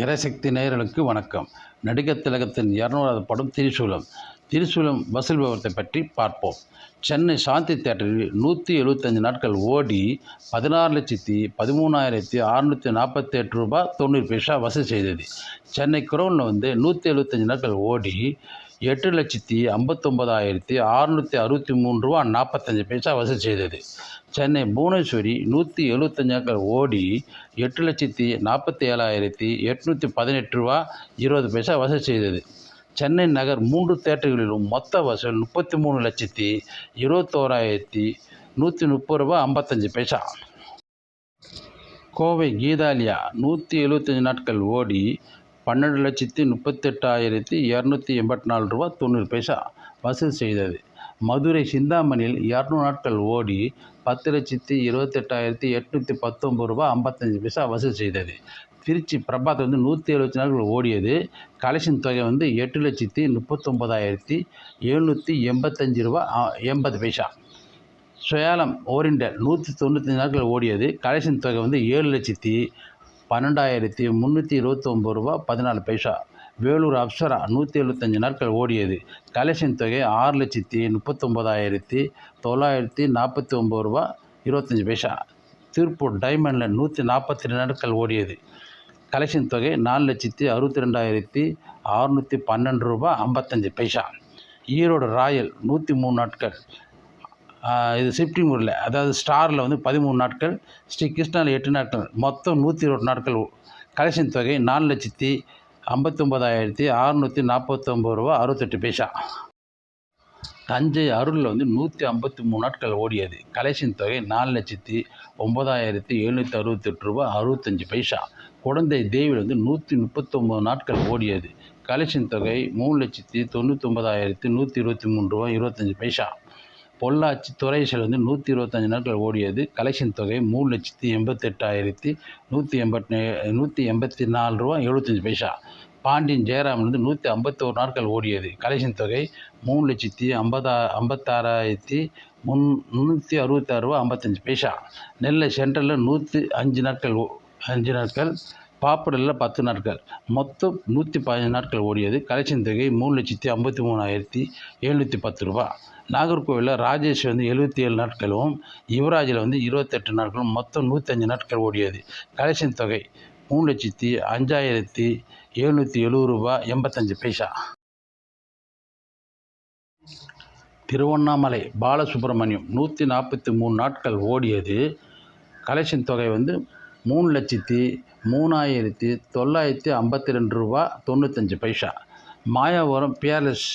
திரைசக்தி நேயர்களுக்கு வணக்கம். நடிகர் திலகத்தின் இரநூறாவது படம் திரிசூலம். திரிசூலம் வசூல் விவரத்தை பற்றி பார்ப்போம். சென்னை சாந்தி தேட்டரில் நூற்றி எழுபத்தஞ்சு நாட்கள் ஓடி பதினாறு லட்சத்தி பதிமூணாயிரத்தி அறுநூற்றி நாற்பத்தி எட்டு ரூபாய் தொண்ணூறு பைசா வசூல் செய்தது. சென்னை குரோனில் வந்து நூற்றி எழுபத்தஞ்சு நாட்கள் ஓடி எட்டு லட்சத்தி ஐம்பத்தொம்பதாயிரத்தி அறுநூற்றி அறுபத்தி மூணு ரூபா நாற்பத்தஞ்சு பைசா வசூல் செய்தது. சென்னை புவனேஸ்வரி நூற்றி எழுபத்தஞ்சு நாட்கள் ஓடி எட்டு லட்சத்தி நாற்பத்தி ஏழாயிரத்தி எட்நூற்றி பதினெட்டு ரூபா இருபது பைசா வசூல் செய்தது. சென்னை நகர் மூன்று தேட்டர்களிலும் மொத்த வசூல் முப்பத்தி மூணு லட்சத்தி இருபத்தோராயிரத்தி நூற்றி முப்பது ரூபா ஐம்பத்தஞ்சு பைசா. கோவை கீதாலியா நூற்றி எழுபத்தஞ்சு நாட்கள் ஓடி பன்னெண்டு லட்சத்தி முப்பத்தெட்டாயிரத்தி இரநூத்தி எண்பத்தி நாலு ரூபா தொண்ணூறு பைசா வசூல் செய்தது. மதுரை சிந்தாமணியில் இரநூறு நாட்கள் ஓடி பத்து லட்சத்தி இருபத்தெட்டாயிரத்தி எட்நூற்றி பத்தொம்பது ரூபா ஐம்பத்தஞ்சு பைசா வசூல் செய்தது. திருச்சி பிரபாத் வந்து நூற்றி எழுபத்தி நாட்கள் ஓடியது. கலெக்ஷன் தொகை வந்து எட்டு லட்சத்தி முப்பத்தொம்பதாயிரத்தி எழுநூற்றி எண்பத்தஞ்சு ரூபா எண்பது பைசா. சுயாலம் ஓரிண்டல் நூற்றி தொண்ணூத்தஞ்சு நாட்கள் ஓடியது. கலெக்ஷன் தொகை வந்து ஏழு லட்சத்தி பன்னெண்டாயிரத்தி முந்நூற்றி இருபத்தொம்பது ரூபா பதினாலு பைசா. வேலூர் அப்சரா நூற்றி எழுபத்தஞ்சு நாட்கள் ஓடியது. கலெக்ஷன் தொகை ஆறு லட்சத்தி முப்பத்தொம்போதாயிரத்தி தொள்ளாயிரத்தி நாற்பத்தி ஒம்பது ரூபா இருபத்தஞ்சி பைசா. திருப்பூர் டைமண்டில் நூற்றி நாற்பத்தி ரெண்டு நாட்கள் ஓடியது. கலெக்ஷன் தொகை நாலு லட்சத்தி அறுபத்தி ரெண்டாயிரத்தி அறுநூற்றி பன்னெண்டு ரூபா ஐம்பத்தஞ்சு பைசா. ஈரோடு ராயல் நூற்றி மூணு நாட்கள். இது ஷிஃப்டிங் முறையில். அதாவது ஸ்டாரில் வந்து பதிமூணு நாட்கள் ஸ்ரீ கிருஷ்ணாவில் எட்டு நாட்கள் மொத்தம் நூற்றி இருபது நாட்கள் கலெக்ஷன் தொகை நாலு லட்சத்தி ஐம்பத்தொம்பதாயிரத்தி அறுநூற்றி நாற்பத்தொம்பது ரூபா அறுபத்தெட்டு பைசா. தஞ்சை அருளில் வந்து நூற்றி ஐம்பத்தி மூணு நாட்கள் ஓடியது. கலெக்ஷன் தொகை நாலு லட்சத்தி ஒம்பதாயிரத்தி எழுநூற்றி அறுபத்தெட்டு ரூபா அறுபத்தஞ்சு பைசா. குழந்தை தேவியில் வந்து நூற்றி முப்பத்தொம்போது நாட்கள் ஓடியது. கலெக்ஷன் தொகை மூணு லட்சத்தி தொண்ணூத்தொம்பதாயிரத்தி நூற்றி இருபத்தி மூணு ரூபா இருபத்தஞ்சி பைசா. பொள்ளாச்சி துறைசல் வந்து நூற்றி இருபத்தஞ்சி நாட்கள் ஓடியது. கலெக்ஷன் தொகை மூணு லட்சத்தி எண்பத்தெட்டாயிரத்தி நூற்றி எண்பத்தி நூற்றி எண்பத்தி நாலு ரூபா எழுபத்தஞ்சி பைசா. பாண்டியன் ஜெயராமன் வந்து நூற்றி ஐம்பத்தோரு நாட்கள் ஓடியது. கலெக்ஷன் தொகை மூணு லட்சத்தி ஐம்பதா ஐம்பத்தாறாயிரத்தி முன் முந்நூற்றி அறுபத்தாறு ரூபா ஐம்பத்தஞ்சு பைசா. நெல்லை சென்ட்ரலில் நூற்றி அஞ்சு நாட்கள் ஓ- அஞ்சு நாட்கள் பாப்படலில் பத்து நாட்கள். மொத்தம் நூற்றி பதினஞ்சு நாட்கள் ஓடியது. கலெக்ஷன் தொகை மூணு லட்சத்தி ஐம்பத்தி மூணாயிரத்தி எழுநூற்றி பத்து ரூபா. நாகர்கோவிலில் ராஜேஷ் வந்து எழுபத்தி ஏழு நாட்களும் யுவராஜில் வந்து இருபத்தெட்டு நாட்களும் மொத்தம் நூற்றஞ்சு நாட்கள் ஓடியது. கலெக்ஷன் தொகை மூணு லட்சத்தி அஞ்சாயிரத்தி எழுநூற்றி எழுபது ரூபா எண்பத்தஞ்சு பைசா. திருவண்ணாமலை பாலசுப்ரமணியம் நூற்றி நாற்பத்தி மூணு நாட்கள் ஓடியது. கலெக்ஷன் தொகை வந்து மூணு லட்சத்தி மூணாயிரத்தி தொள்ளாயிரத்தி ஐம்பத்தி ரெண்டு ரூபா தொண்ணூத்தஞ்சு பைசா. மாயாவரம் பியாலஸ்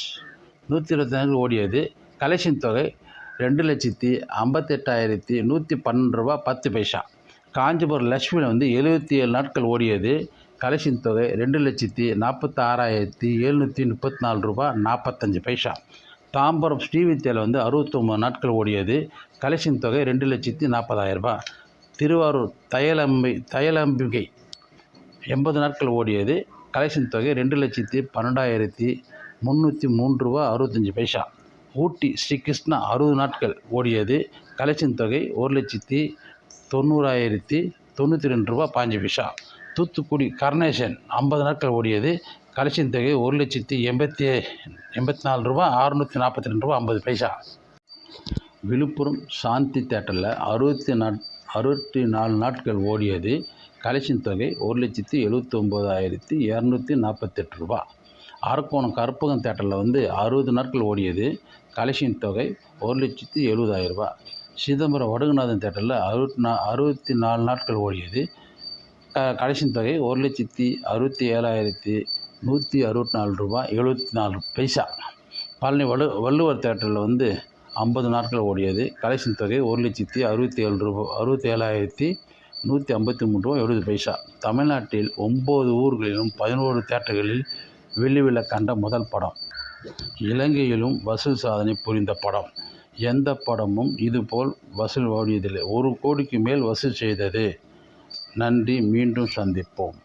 நூற்றி இருபத்தி ஓடியது. கலெக்ஷன் தொகை ரெண்டு லட்சத்தி ஐம்பத்தெட்டாயிரத்தி நூற்றி பன்னெண்டு ரூபா பத்து பைசா. காஞ்சிபுரம் லட்சுமியில் வந்து எழுபத்தி ஏழு நாட்கள் ஓடியது. கலெக்ஷன் தொகை ரெண்டு லட்சத்தி நாற்பத்தாறாயிரத்தி எழுநூற்றி முப்பத்தி நாலு ரூபா நாற்பத்தஞ்சு பைசா. தாம்பரம் ஸ்ரீவித்யாவில் வந்து அறுபத்தொம்பது நாட்கள் ஓடியது. கலெக்ஷன் தொகை ரெண்டு லட்சத்தி நாற்பதாயிரம் திருவாரூர் தையலம்பி தையலம்பிகை. எண்பது நாட்கள் ஓடியது. கலெக்ஷன் தொகை ரெண்டு லட்சத்தி பன்னெண்டாயிரத்தி முந்நூற்றி மூன்று ரூபா அறுபத்தஞ்சி பைசா. ஊட்டி ஸ்ரீ கிருஷ்ணா அறுபது நாட்கள் ஓடியது. கலெக்ஷன் தொகை ஒரு லட்சத்தி தொண்ணூறாயிரத்தி தொண்ணூற்றி ரெண்டு ரூபா பாஞ்சு பைசா. தூத்துக்குடி கர்ணேசன் ஐம்பது நாட்கள் ஓடியது. கலெக்ஷன் தொகை ஒரு லட்சத்தி எண்பத்தி எண்பத்தி நாலு ரூபா அறுநூற்றி நாற்பத்தி ரெண்டு ரூபா ஐம்பது பைசா. விழுப்புரம் சாந்தி தேட்டரில் அறுபத்தி நாட் அறுபத்தி நாலு நாட்கள் ஓடியது. கலெக்ஷன் தொகை ஒரு லட்சத்தி எழுபத்தொம்போதாயிரத்தி இரநூத்தி நாற்பத்தெட்டு ரூபா. அரக்கோணம் கற்பகம் தேட்டரில் வந்து அறுபது நாட்கள் ஓடியது. கலெக்ஷன் தொகை ஒரு லட்சத்தி எழுபதாயிரம் ரூபா. சிதம்பரம் வடுகநாதன் தேட்டரில் அறுபத்தி நா அறுபத்தி நாலு நாட்கள் ஓடியது. க கலெக்ஷன் தொகை ஒரு லட்சத்தி அறுபத்தி ஏழாயிரத்தி நூற்றி அறுபத்தி நாலு ரூபா எழுபத்தி நாலு பைசா. பழனி வலு வள்ளுவர் தேட்டரில் வந்து ஐம்பது நாட்கள் ஓடியது. கலெக்ஷன் தொகை ஒரு லட்சத்தி அறுபத்தி ஏழு ரூபா அறுபத்தி ஏழாயிரத்தி நூற்றி ஐம்பத்தி மூணு ரூபா எழுபது பைசா. தமிழ்நாட்டில் ஒம்பது ஊர்களிலும் பதினோரு தேட்டர்களில் வெள்ளி விழா கண்ட முதல் படம். இலங்கையிலும் வசூல் சாதனை புரிந்த படம். எந்த படமும் இதுபோல் வசூல் ஓடியதில்லை. ஒரு கோடிக்கு மேல் வசூல் செய்தது. நன்றி. மீண்டும் சந்திப்போம்.